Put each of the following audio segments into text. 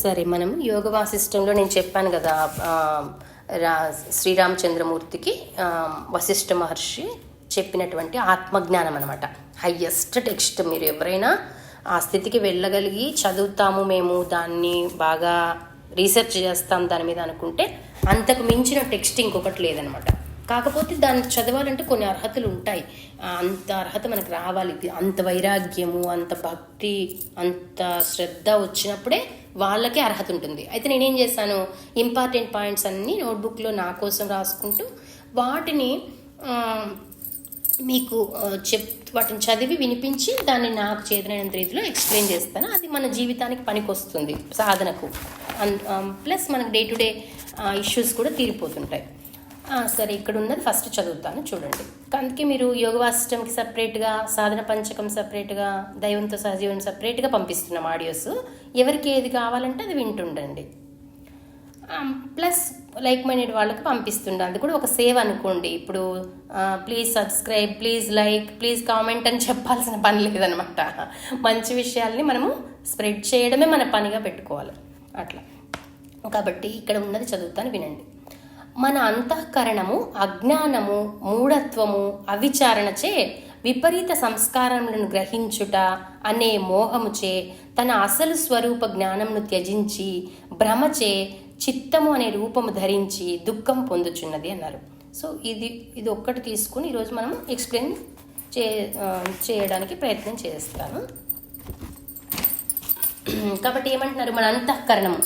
సరే మనం యోగ వాసిష్టంలో నేను చెప్పాను కదా రా శ్రీరామచంద్రమూర్తికి వశిష్ఠ మహర్షి చెప్పినటువంటి ఆత్మజ్ఞానం అనమాట హయ్యెస్ట్ టెక్స్ట్. మీరు ఎవరైనా ఆ స్థితికి వెళ్ళగలిగి చదువుతాము మేము దాన్ని బాగా రీసెర్చ్ చేస్తాం దాని మీద అనుకుంటే అంతకు మించిన టెక్స్ట్ ఇంకొకటి లేదనమాట కాకపోతే దాన్ని చదవాలంటే కొన్ని అర్హతలు ఉంటాయి. అంత అర్హత మనకు రావాలి. అంత వైరాగ్యము అంత భక్తి అంత శ్రద్ధ వచ్చినప్పుడే వాళ్ళకే అర్హత ఉంటుంది. అయితే నేనేం చేశాను? ఇంపార్టెంట్ పాయింట్స్ అన్నీ నోట్బుక్లో నా కోసం రాసుకుంటూ వాటిని మీకు చెప్ వాటిని చదివి వినిపించి దాన్ని నాకు చేతనైనంత రీతిలో ఎక్స్ప్లెయిన్ చేస్తాను. అది మన జీవితానికి పనికొస్తుంది సాధనకు. ప్లస్ మనకు డే టు డే ఇష్యూస్ కూడా తీరిపోతుంటాయి. సరే ఇక్కడ ఉన్నది ఫస్ట్ చదువుతాను చూడండి. అందుకే మీరు యోగవాసిష్టంకి సపరేట్గా సాధన పంచకం సపరేట్గా దైవంతో సహజీవనం సపరేట్గా పంపిస్తున్నాం ఆడియోస్ ఎవరికి ఏది కావాలంటే అది వింటుండండి. ప్లస్ లైక్ మైండెడ్ వాళ్ళకి పంపిస్తుండే. అది కూడా ఒక సేవ్ అనుకోండి. ఇప్పుడు please subscribe please like please comment అని చెప్పాల్సిన పని లేదనమాట. మంచి విషయాల్ని మనము స్ప్రెడ్ చేయడమే మన పనిగా పెట్టుకోవాలి. అట్లా. కాబట్టి ఇక్కడ ఉన్నది చదువుతాను వినండి. మన అంతఃకరణము అజ్ఞానము మూఢత్వము అవిచారణచే విపరీత సంస్కారములను గ్రహించుట అనే మోహముచే తన అసలు స్వరూప జ్ఞానమును త్యజించి భ్రమచే చిత్తము అనే రూపము ధరించి దుఃఖం పొందుచున్నది అన్నారు. సో ఇది ఇది ఒక్కటి తీసుకుని ఈరోజు మనం ఎక్స్ప్లెయిన్ చే చేయడానికి ప్రయత్నం చేస్తాను. కాబట్టి ఏమంటున్నారు? మన అంతఃకరణము.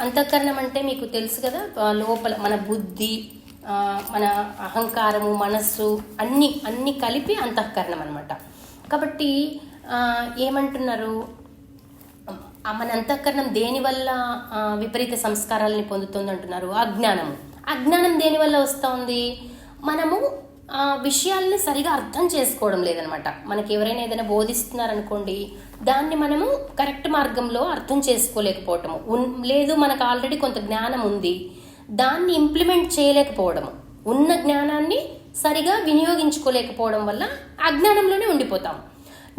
అంతఃకరణం అంటే మీకు తెలుసు కదా లోపల మన బుద్ధి మన అహంకారము మనస్సు అన్ని అన్ని కలిపి అంతఃకరణం అనమాట కాబట్టి ఏమంటున్నారు? మన అంతఃకరణం దేనివల్ల విపరీత సంస్కారాలని పొందుతుంది అంటున్నారు? అజ్ఞానము అజ్ఞానం దేనివల్ల వస్తుంది? మనము విషయాల్ని సరిగా అర్థం చేసుకోవడం లేదనమాట. మనకి ఎవరైనా ఏదైనా బోధిస్తున్నారనుకోండి దాన్ని మనము కరెక్ట్ మార్గంలో అర్థం చేసుకోలేకపోవటము. ఉన్ లేదు మనకు ఆల్రెడీ కొంత జ్ఞానం ఉంది దాన్ని ఇంప్లిమెంట్ చేయలేకపోవడము. ఉన్న జ్ఞానాన్ని సరిగా వినియోగించుకోలేకపోవడం వల్ల అజ్ఞానంలోనే ఉండిపోతాం.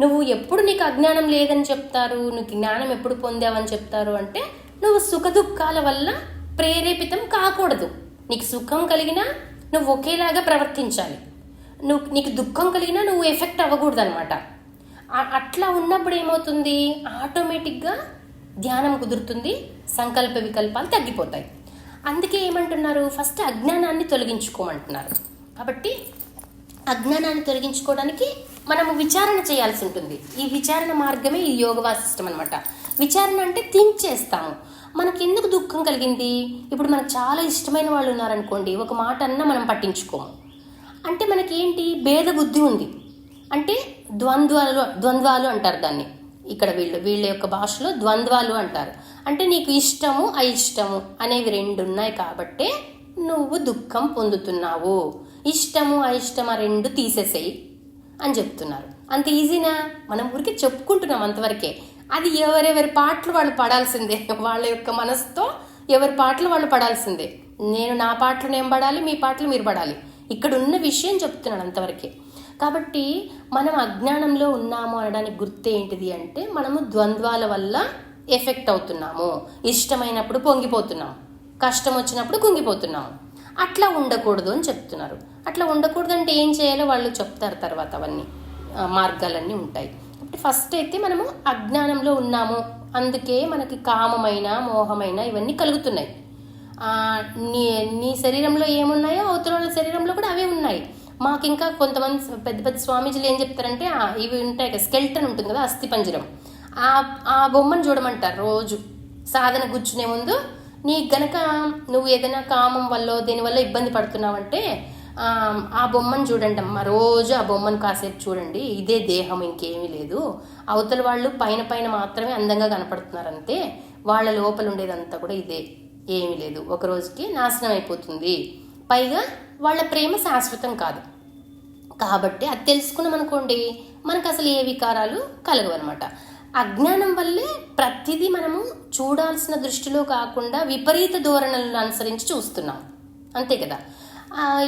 నువ్వు ఎప్పుడు నీకు అజ్ఞానం లేదని చెప్తారు నీకు జ్ఞానం ఎప్పుడు పొందావని చెప్తారు అంటే నువ్వు సుఖ దుఃఖాల వల్ల ప్రేరేపితం కాకూడదు. నీకు సుఖం కలిగినా నువ్వు ఒకేలాగా ప్రవర్తించాలి. నువ్వు నీకు దుఃఖం కలిగినా నువ్వు ఎఫెక్ట్ అవ్వకూడదు అనమాట అట్లా ఉన్నప్పుడు ఏమవుతుంది? ఆటోమేటిక్గా ధ్యానం కుదురుతుంది సంకల్ప వికల్పాలు తగ్గిపోతాయి. అందుకే ఏమంటున్నారు? ఫస్ట్ అజ్ఞానాన్ని తొలగించుకోమంటున్నారు. కాబట్టి అజ్ఞానాన్ని తొలగించుకోవడానికి మనము విచారణ చేయాల్సి ఉంటుంది. ఈ విచారణ మార్గమే ఈ యోగ వాసిష్టం అనమాట విచారణ అంటే థింక్ చేస్తాము. మనకి ఎందుకు దుఃఖం కలిగింది? ఇప్పుడు మనకు చాలా ఇష్టమైన వాళ్ళు ఉన్నారనుకోండి ఒక మాట అన్నా మనం పట్టించుకోము. అంటే మనకేంటి? భేద బుద్ధి ఉంది. అంటే ద్వంద్వాలు ద్వంద్వాలు అంటారు దాన్ని. ఇక్కడ వీళ్ళు వీళ్ళ యొక్క భాషలో ద్వంద్వాలు అంటారు. అంటే నీకు ఇష్టము అయిష్టము అనేవి రెండు ఉన్నాయి కాబట్టే నువ్వు దుఃఖం పొందుతున్నావు. ఇష్టము అయిష్టం ఆ రెండు తీసేసేయి అని చెప్తున్నారు. అంత ఈజీనా? మనం ఊరికి చెప్పుకుంటున్నాం అంతవరకే. అది ఎవరెవరి పాటలు వాళ్ళు పడాల్సిందే. వాళ్ళ యొక్క మనసుతో ఎవరి పాటలు వాళ్ళు పడాల్సిందే. నేను నా పాటలు నేను పడాలి మీ పాటలు మీరు పడాలి. ఇక్కడ ఉన్న విషయం చెప్తున్నాను అంతవరకే. కాబట్టి మనం అజ్ఞానంలో ఉన్నాము అనడానికి గుర్తు ఏంటిది అంటే మనము ద్వంద్వాల వల్ల ఎఫెక్ట్ అవుతున్నాము. ఇష్టమైనప్పుడు పొంగిపోతున్నాము కష్టం వచ్చినప్పుడు కుంగిపోతున్నాము అట్లా ఉండకూడదు అని చెప్తున్నారు. అట్లా ఉండకూడదు అంటే ఏం చేయాలో వాళ్ళు చెప్తారు తర్వాత అవన్నీ. మార్గాలన్నీ ఉంటాయి. ఫస్ట్ అయితే మనము అజ్ఞానంలో ఉన్నాము. అందుకే మనకి కామమైన మోహమైన ఇవన్నీ కలుగుతున్నాయి. నీ నీ శరీరంలో ఏమున్నాయో అవతల వాళ్ళ శరీరంలో కూడా అవే ఉన్నాయి. మాకు ఇంకా కొంతమంది పెద్ద పెద్ద స్వామీజీలు ఏం చెప్తారంటే ఇవి ఉంటాయి కదా స్కెల్టన్ ఉంటుంది కదా అస్థి పంజరం ఆ ఆ బొమ్మను చూడమంటారు రోజు. సాధన కూర్చునే ముందు నీకు గనక నువ్వు ఏదైనా కామం వల్ల దేనివల్ల ఇబ్బంది పడుతున్నావంటే ఆ, బొమ్మను చూడండి అమ్మ. రోజు ఆ బొమ్మను కాసేపు చూడండి. ఇదే దేహం ఇంకేమీ లేదు. అవతల వాళ్ళు పైన పైన మాత్రమే అందంగా కనపడుతున్నారు అంతే వాళ్ళ లోపల ఉండేదంతా కూడా ఇదే. ఏమీ లేదు. ఒక రోజుకి నాశనం అయిపోతుంది. పైగా వాళ్ళ ప్రేమ శాశ్వతం కాదు. కాబట్టి అది తెలుసుకున్నాం అనుకోండి మనకు అసలు ఏ వికారాలు కలగవు అనమాట అజ్ఞానం వల్లే ప్రతిదీ మనము చూడాల్సిన దృష్టిలో కాకుండా విపరీత ధోరణులను అనుసరించి చూస్తున్నాం. అంతే కదా?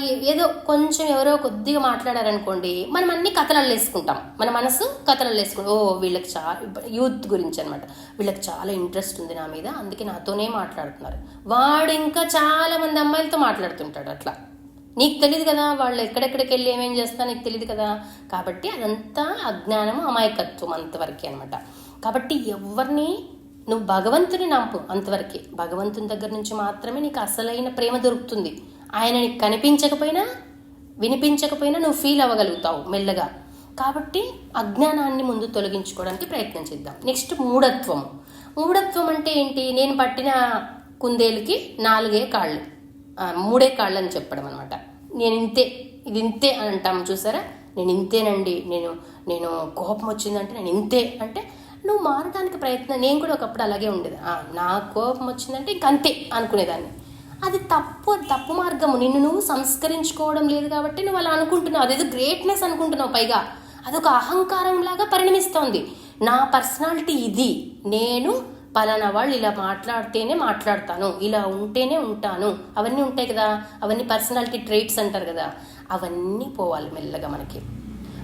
ఏదో కొంచెం ఎవరో కొద్దిగా మాట్లాడారనుకోండి మనం అన్ని కథలు వేసుకుంటాం. మన మనసు కథలు వేసుకుంటాం. ఓ వీళ్ళకి చాలా యూత్ గురించి అనమాట వీళ్ళకి చాలా ఇంట్రెస్ట్ ఉంది నా మీద అందుకే నాతోనే మాట్లాడుతున్నారు. వాడు ఇంకా చాలా మంది అమ్మాయిలతో మాట్లాడుతుంటాడు అట్లా. నీకు తెలియదు కదా వాళ్ళు ఎక్కడెక్కడికి వెళ్ళి ఏమేం చేస్తా నీకు తెలియదు కదా. కాబట్టి అదంతా అజ్ఞానము అమాయకత్వం అంతవరకే అనమాట కాబట్టి ఎవరిని నువ్వు భగవంతుని నమ్ము అంతవరకే. భగవంతుని దగ్గర నుంచి మాత్రమే నీకు అసలైన ప్రేమ దొరుకుతుంది. ఆయన నీకు కనిపించకపోయినా వినిపించకపోయినా నువ్వు ఫీల్ అవ్వగలుగుతావు మెల్లగా. కాబట్టి అజ్ఞానాన్ని ముందు తొలగించుకోవడానికి ప్రయత్నం చేద్దాం. నెక్స్ట్ మూఢత్వం. మూఢత్వం అంటే ఏంటి? నేను పట్టిన కుందేలుకి నాలుగే కాళ్ళు. మూడే కాళ్ళు అని చెప్పడం అనమాట నేను ఇంతే ఇది ఇంతే అని అంటాము చూసారా? నేను ఇంతేనండి. నేను నేను కోపం వచ్చిందంటే నేను ఇంతే. అంటే నువ్వు మారడానికి ప్రయత్నం నేను కూడా ఒకప్పుడు అలాగే ఉండేది. నా కోపం వచ్చిందంటే ఇంక అంతే అనుకునేదాన్ని. అది తప్పు తప్పు మార్గము. నిన్ను నువ్వు సంస్కరించుకోవడం లేదు కాబట్టి నువ్వు అలా అనుకుంటున్నావు. అదేదో గ్రేట్నెస్ అనుకుంటున్నావు పైగా. అదొక అహంకారం లాగా పరిణమిస్తోంది. నా పర్సనాలిటీ ఇది. నేను పలానా వాళ్ళు ఇలా మాట్లాడితేనే మాట్లాడతాను. ఇలా ఉంటేనే ఉంటాను. అవన్నీ ఉంటాయి కదా. అవన్నీ పర్సనాలిటీ ట్రైట్స్ అంటారు కదా. అవన్నీ పోవాలి మెల్లగా మనకి.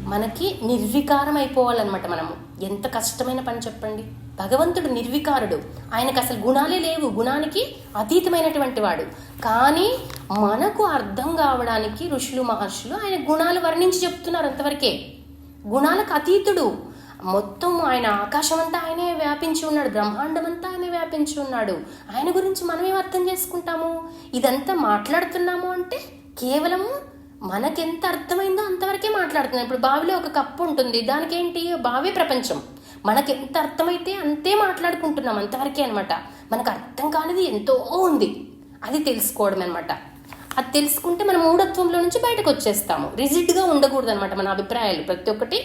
మనకి నిర్వికారం అయిపోవాలన్నమాట మనము. ఎంత కష్టమైన పని చెప్పండి. భగవంతుడు నిర్వికారుడు. ఆయనకు అసలు గుణాలే లేవు. గుణానికి అతీతమైనటువంటి వాడు. కానీ మనకు అర్థం కావడానికి ఋషులు మహర్షులు ఆయన గుణాలు వర్ణించి చెప్తున్నారు అంతవరకే. గుణాలకు అతీతుడు. మొత్తం ఆయన ఆకాశం అంతా ఆయనే వ్యాపించి ఉన్నాడు. బ్రహ్మాండం అంతా ఆయనే వ్యాపించి ఉన్నాడు. ఆయన గురించి మనమేం అర్థం చేసుకుంటాము? ఇదంతా మాట్లాడుతున్నాము అంటే కేవలము మనకెంత అర్థమైందో అంతవరకే మాట్లాడుతున్నాం. ఇప్పుడు బావిలో ఒక కప్పు ఉంటుంది. దానికేంటి? బావే ప్రపంచం. మనకి ఎంత అర్థమైతే అంతే మాట్లాడుకుంటున్నాం అంతవరకే అనమాట మనకు అర్థం కానిది ఎంతో ఉంది. అది తెలుసుకోవడం అనమాట అది తెలుసుకుంటే మన మూఢత్వంలో నుంచి బయటకు వచ్చేస్తాము. రిజిడ్గా ఉండకూడదు అనమాట మన అభిప్రాయాలు. ప్రతి ఒక్కటి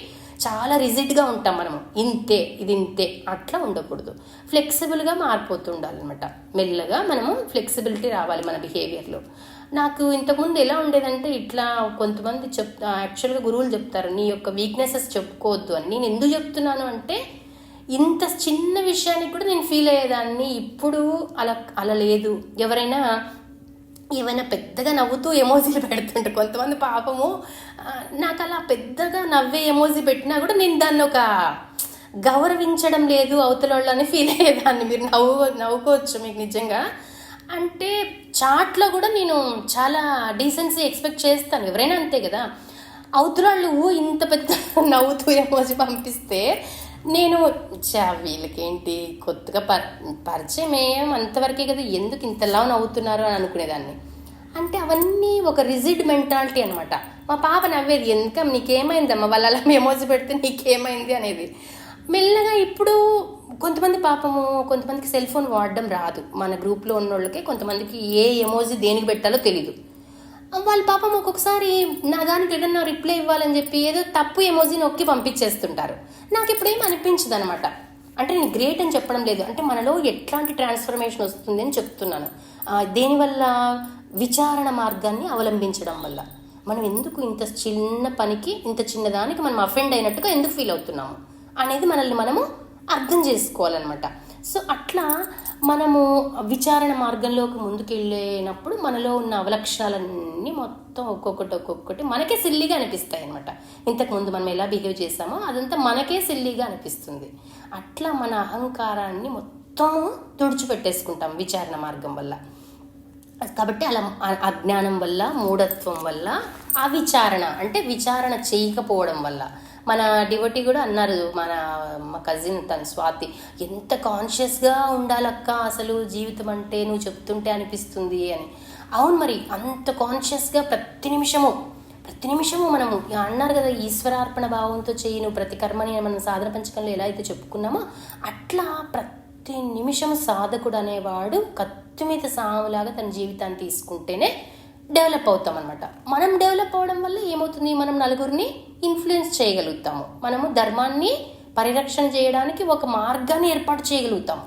చాలా రిజిడ్గా ఉంటాం మనము. ఇంతే ఇది ఇంతే అట్లా ఉండకూడదు. ఫ్లెక్సిబుల్గా మారిపోతూ ఉండాలన్నమాట. మెల్లగా మనము ఫ్లెక్సిబిలిటీ రావాలి మన బిహేవియర్లో. నాకు ఇంతకుముందు ఎలా ఉండేదంటే ఇట్లా కొంతమంది చెప్ యాక్చువల్గా గురువులు చెప్తారు నీ యొక్క వీక్నెసెస్ చెప్పుకోవద్దు అని. నేను ఎందుకు చెప్తున్నాను అంటే ఇంత చిన్న విషయానికి కూడా నేను ఫీల్ అయ్యేదాన్ని. ఇప్పుడు అలా అలా లేదు. ఎవరైనా ఏమైనా పెద్దగా నవ్వుతూ ఎమోజీలు పెడుతుంటారు కొంతమంది పాపము నాకు అలా పెద్దగా నవ్వే ఎమోజీ పెట్టినా కూడా నేను దాన్ని ఒక గౌరవించడం లేదు అవతల వాళ్ళని ఫీల్ అయ్యేదాన్ని. మీరు నవ్వు నవ్వుకోవచ్చు మీకు నిజంగా. అంటే చాట్లో కూడా నేను చాలా డీసెన్సీ ఎక్స్పెక్ట్ చేస్తాను. ఎవరైనా అంతే కదా. అవతల వాళ్ళు ఇంత పెద్ద నవ్వుతూ ఎమోజీ పంపిస్తే నేను చా వీళ్ళకేంటి? కొత్తగా పర్ పరిచయం ఏం అంతవరకే కదా. ఎందుకు ఇంతలా నవ్వుతున్నారు? అని అనుకునేదాన్ని. అంటే అవన్నీ ఒక రిజిడ్ మెంటాలిటీ అనమాట మా పాప నవ్వేది ఎందుక నీకేమైందమ్మా? వాళ్ళు అలా ఎమోజీ పెడితే నీకేమైంది? అనేది. మెల్లగా ఇప్పుడు కొంతమంది పాపము కొంతమందికి సెల్ ఫోన్ వాడడం రాదు. మన గ్రూప్లో ఉన్న వాళ్ళకి కొంతమందికి ఏ ఎమోజీ దేనికి పెట్టాలో తెలీదు. వాళ్ళ పాపం ఒక్కొక్కసారి నా దానికి ఏదన్నా రిప్లై ఇవ్వాలని చెప్పి ఏదో తప్పు ఎమోజీ నొక్కి పంపించేస్తుంటారు. నాకు ఇప్పుడేం అనిపించదు అనమాట అంటే నేను గ్రేట్ అని చెప్పడం లేదు. అంటే మనలో ఎట్లాంటి ట్రాన్స్ఫర్మేషన్ వస్తుంది అని చెప్తున్నాను. దేనివల్ల విచారణ మార్గాన్ని అవలంబించడం వల్ల. మనం ఎందుకు ఇంత చిన్న పనికి ఇంత చిన్నదానికి మనం అఫెండ్ అయినట్టుగా ఎందుకు ఫీల్ అవుతున్నాము? అనేది మనల్ని మనము అర్థం చేసుకోవాలన్నమాట. సో అట్లా మనము విచారణ మార్గంలోకి ముందుకెళ్ళినప్పుడు మనలో ఉన్న అవలక్షణాలన్నీ మొత్తం ఒక్కొక్కటి ఒక్కొక్కటి మనకే సిల్లిగా అనిపిస్తాయి అనమాట ఇంతకుముందు మనం ఎలా బిహేవ్ చేసామో అదంతా మనకే సిల్లిగా అనిపిస్తుంది. అట్లా మన అహంకారాన్ని మొత్తము తుడిచిపెట్టేసుకుంటాం విచారణ మార్గం వల్ల. కాబట్టి అలా అజ్ఞానం వల్ల మూఢత్వం వల్ల అవిచారణ అంటే విచారణ చేయకపోవడం వల్ల. మన డివోటి కూడా అన్నారు మన మా కజిన్ తన స్వాతి ఎంత కాన్షియస్గా ఉండాలక్క అసలు జీవితం అంటే నువ్వు చెప్తుంటే అనిపిస్తుంది అని. అవును మరి అంత కాన్షియస్గా ప్రతి నిమిషము ప్రతి నిమిషము మనము అన్నారు కదా ఈశ్వరార్పణ భావంతో చేయి నువ్వు ప్రతి కర్మని మనం సాధన పంచకంలో ఎలా అయితే చెప్పుకున్నామో అట్లా ప్రతి నిమిషం సాధకుడు అనేవాడు కత్తి మీద సాములాగా తన జీవితాన్ని తీసుకుంటేనే డెవలప్ అవుతాం అనమాట మనం డెవలప్ అవడం వల్ల ఏమవుతుంది? మనం నలుగురిని ఇన్ఫ్లుయెన్స్ చేయగలుగుతాము. మనము ధర్మాన్ని పరిరక్షణ చేయడానికి ఒక మార్గాన్ని ఏర్పాటు చేయగలుగుతాము.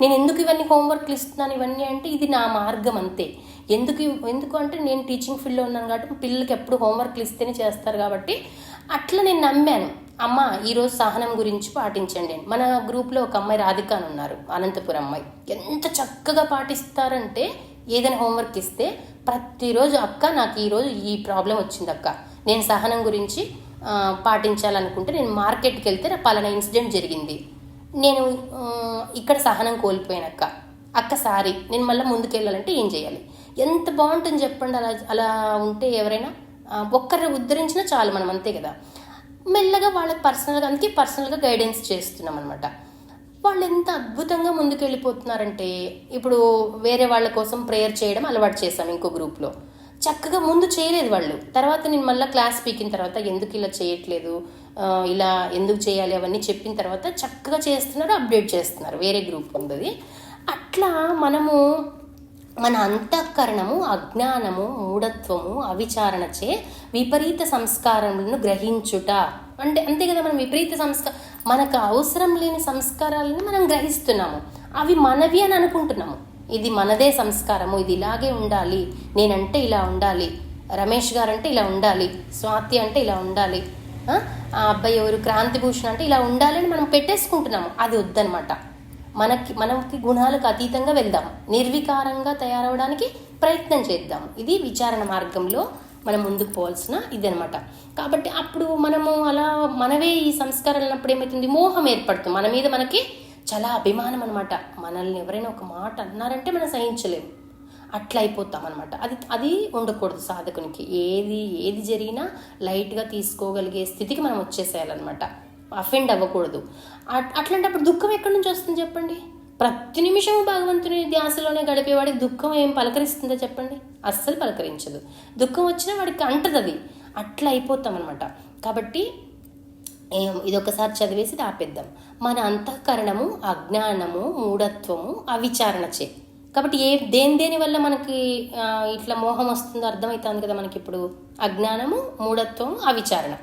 నేను ఎందుకు ఇవన్నీ హోంవర్క్లు ఇస్తున్నాను? ఇవన్నీ అంటే ఇది నా మార్గం అంతే. ఎందుకు ఎందుకు అంటే నేను టీచింగ్ ఫీల్డ్లో ఉన్నాను కాబట్టి పిల్లలకి ఎప్పుడు హోంవర్క్లు ఇస్తేనే చేస్తారు కాబట్టి అట్లా నేను నమ్మాను. అమ్మ ఈరోజు సహనం గురించి పాటించండి. మన గ్రూప్లో ఒక అమ్మాయి రాధికాన్ ఉన్నారు అనంతపురం అమ్మాయి. ఎంత చక్కగా పాటిస్తారంటే ఏదైనా హోంవర్క్ ఇస్తే ప్రతిరోజు అక్క నాకు ఈరోజు ఈ ప్రాబ్లం వచ్చింది అక్క. నేను సహనం గురించి పాటించాలనుకుంటే నేను మార్కెట్కి వెళ్తే నా పలానా ఇన్సిడెంట్ జరిగింది. నేను ఇక్కడ సహనం కోల్పోయాను అక్క. అక్క సారీ నేను మళ్ళీ ముందుకెళ్ళాలంటే ఏం చేయాలి? ఎంత బాగుంటుంది చెప్పండి అలా అలా ఉంటే ఎవరైనా? ఒక్కరిని ఉద్ధరించినా చాలు మనం అంతే కదా. మెల్లగా వాళ్ళకి పర్సనల్గా అందుకే పర్సనల్గా గైడెన్స్ చేస్తున్నాం అనమాట వాళ్ళు ఎంత అద్భుతంగా ముందుకు వెళ్ళిపోతున్నారంటే ఇప్పుడు వేరే వాళ్ళ కోసం ప్రేయర్ చేయడం అలవాటు చేశాం ఇంకో గ్రూప్లో. చక్కగా ముందు చేయలేదు వాళ్ళు. తర్వాత నేను మళ్ళీ క్లాస్ పీకిన తర్వాత ఎందుకు ఇలా చేయట్లేదు ఇలా ఎందుకు చేయాలి అవన్నీ చెప్పిన తర్వాత చక్కగా చేస్తున్నారు అప్డేట్ చేస్తున్నారు వేరే గ్రూప్ ఉంది అట్లా మనము మన అంతఃకరణము అజ్ఞానము మూఢత్వము అవిచారణచే విపరీత సంస్కారములను గ్రహించుట. అంటే అంతే కదా మనం విపరీత సంస్కార మనకు అవసరం లేని సంస్కారాలను మనం గ్రహిస్తున్నాము. అవి మనవి అని అనుకుంటున్నాము. ఇది మనదే సంస్కారము ఇది ఇలాగే ఉండాలి నేనంటే ఇలా ఉండాలి రమేష్ గారంటే ఇలా ఉండాలి స్వాతి అంటే ఇలా ఉండాలి ఆ ఆ అబ్బాయి ఎవరు క్రాంతిభూషణ్ అంటే ఇలా ఉండాలని మనం పెట్టేసుకుంటున్నాము. అది వద్దనమాట మనకి మనకి గుణాలకు అతీతంగా వెళ్దాం. నిర్వికారంగా తయారవడానికి ప్రయత్నం చేద్దాం. ఇది విచారణ మార్గంలో మనం ముందుకు పోవాల్సిన ఇదనమాట కాబట్టి అప్పుడు మనము అలా మనవే ఈ సంస్కారాలు అన్నప్పుడు ఏమవుతుంది మోహం ఏర్పడుతుంది. మన మీద మనకి చాలా అభిమానం అనమాట మనల్ని ఎవరైనా ఒక మాట అన్నారంటే మనం సహించలేము అట్లా అయిపోతాం అనమాట అది అది ఉండకూడదు సాధకునికి. ఏది ఏది జరిగినా లైట్గా తీసుకోగలిగే స్థితికి మనం వచ్చేసేయాలన్నమాట. అఫెండ్ అవ్వకూడదు. అట్- అట్లాంటప్పుడు దుఃఖం ఎక్కడి నుంచి వస్తుంది చెప్పండి? ప్రతి నిమిషం భగవంతుని ధ్యాసలోనే గడిపేవాడికి దుఃఖం ఏం పలకరిస్తుందో చెప్పండి? అస్సలు పలకరించదు. దుఃఖం వచ్చినా వాడికి అంటది అది అట్లా అయిపోతాం అనమాట కాబట్టి ఇదొకసారి చదివేసి ఆపేద్దాం మన అంతఃకరణము అజ్ఞానము మూఢత్వము అవిచారణ చే. కాబట్టి ఏ దేని దేని వల్ల మనకి ఇట్లా మోహం వస్తుందో అర్థమవుతుంది కదా మనకి ఇప్పుడు అజ్ఞానము మూఢత్వము అవిచారణ.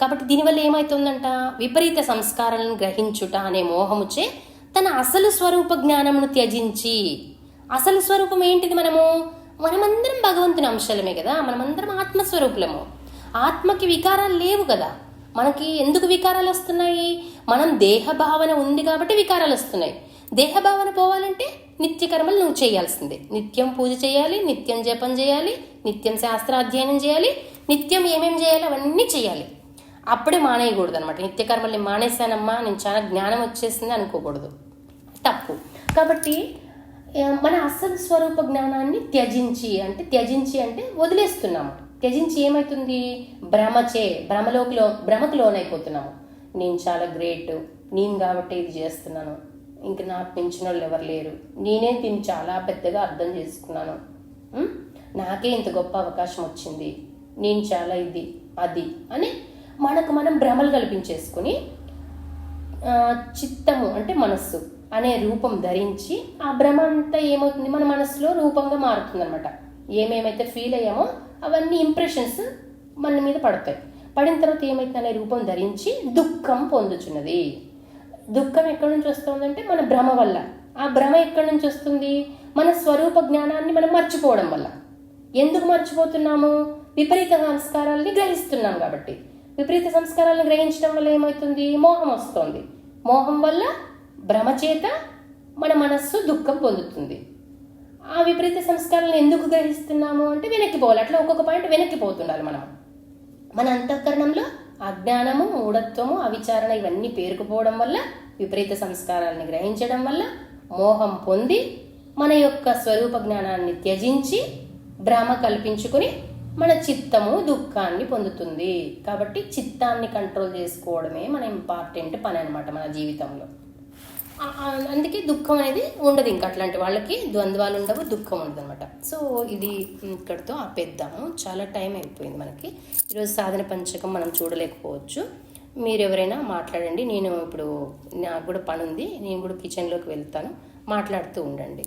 కాబట్టి దీనివల్ల ఏమవుతుందంట విపరీత సంస్కారాలను గ్రహించుట అనే మోహముచే తన అసలు స్వరూప జ్ఞానమును త్యజించి అసలు స్వరూపం ఏంటిది మనము? మనమందరం భగవంతుని అంశాలమే కదా. మనమందరం ఆత్మస్వరూపులము. ఆత్మకి వికారాలు లేవు కదా. మనకి ఎందుకు వికారాలు వస్తున్నాయి? మనం దేహ భావన ఉంది కాబట్టి వికారాలు వస్తున్నాయి. దేహ భావన పోవాలంటే నిత్య కర్మలు నువ్వు చేయాల్సిందే. నిత్యం పూజ చేయాలి నిత్యం జపం చేయాలి నిత్యం శాస్త్రాధ్యయనం చేయాలి నిత్యం ఏమేమి చేయాలి అవన్నీ చేయాలి. అప్పుడే మానేయకూడదు అనమాట నిత్య కర్మల్ని మానేశానమ్మా నేను చాలా జ్ఞానం వచ్చేసింది అనుకోకూడదు. తప్పు. కాబట్టి మన అసలు స్వరూప జ్ఞానాన్ని త్యజించి అంటే త్యజించి అంటే వదిలేస్తున్నాము. త్యజించి ఏమవుతుంది భ్రమచే భ్రమలోకి లో భ్రమకు లోనైపోతున్నాము నేను చాలా గ్రేట్. నేను కాబట్టి ఇది చేస్తున్నాను. ఇంక నాకు పెంచిన వాళ్ళు ఎవరు లేరు. నేనే దీన్ని చాలా పెద్దగా అర్థం చేసుకున్నాను. నాకే ఇంత గొప్ప అవకాశం వచ్చింది. నేను చాలా ఇది అది అని మనకు మనం భ్రమలు కల్పించేసుకుని చిత్తము అంటే మనస్సు అనే రూపం ధరించి ఆ భ్రమ అంతా ఏమవుతుంది? మన మనసులో రూపంగా మారుతుంది అనమాట ఏమేమైతే ఫీల్ అయ్యామో అవన్నీ ఇంప్రెషన్స్ మన మీద పడతాయి. పడిన తర్వాత ఏమైతే అనే రూపం ధరించి దుఃఖం పొందుచున్నది. దుఃఖం ఎక్కడి నుంచి వస్తుందంటే మన భ్రమ వల్ల. ఆ భ్రమ ఎక్కడి నుంచి వస్తుంది? మన స్వరూప జ్ఞానాన్ని మనం మర్చిపోవడం వల్ల. ఎందుకు మర్చిపోతున్నాము? విపరీత సంస్కారాలని గ్రహిస్తున్నాం కాబట్టి. విపరీత సంస్కారాలను గ్రహించడం వల్ల ఏమవుతుంది మోహం వస్తుంది. మోహం వల్ల భ్రమ చేత మన మనస్సు దుఃఖం పొందుతుంది. ఆ విపరీత సంస్కారాలను ఎందుకు గ్రహిస్తున్నాము అంటే వెనక్కి పోవాలి. అట్లా ఒక్కొక్క పాయింట్ వెనక్కి పోతుండాలి మనం. మన అంతఃకరణంలో అజ్ఞానము మూఢత్వము అవిచారణ ఇవన్నీ పేరుకుపోవడం వల్ల విపరీత సంస్కారాలని గ్రహించడం వల్ల మోహం పొంది మన యొక్క స్వరూప జ్ఞానాన్ని త్యజించి భ్రమ కల్పించుకుని మన చిత్తము దుఃఖాన్ని పొందుతుంది. కాబట్టి చిత్తాన్ని కంట్రోల్ చేసుకోవడమే మన ఇంపార్టెంట్ పని అనమాట మన జీవితంలో. అందుకే దుఃఖం అనేది ఉండదు ఇంకా అట్లాంటి వాళ్ళకి. ద్వంద్వాలు ఉండవు దుఃఖం ఉండదు అనమాట సో ఇది ఇక్కడితో ఆపేద్దాము. చాలా టైం అయిపోయింది మనకి. ఈరోజు సాధన పంచకం మనం చూడలేకపోవచ్చు. మీరు ఎవరైనా మాట్లాడండి. నేను ఇప్పుడు నాకు కూడా పని ఉంది నేను కూడా కిచెన్లోకి వెళ్తాను. మాట్లాడుతూ ఉండండి.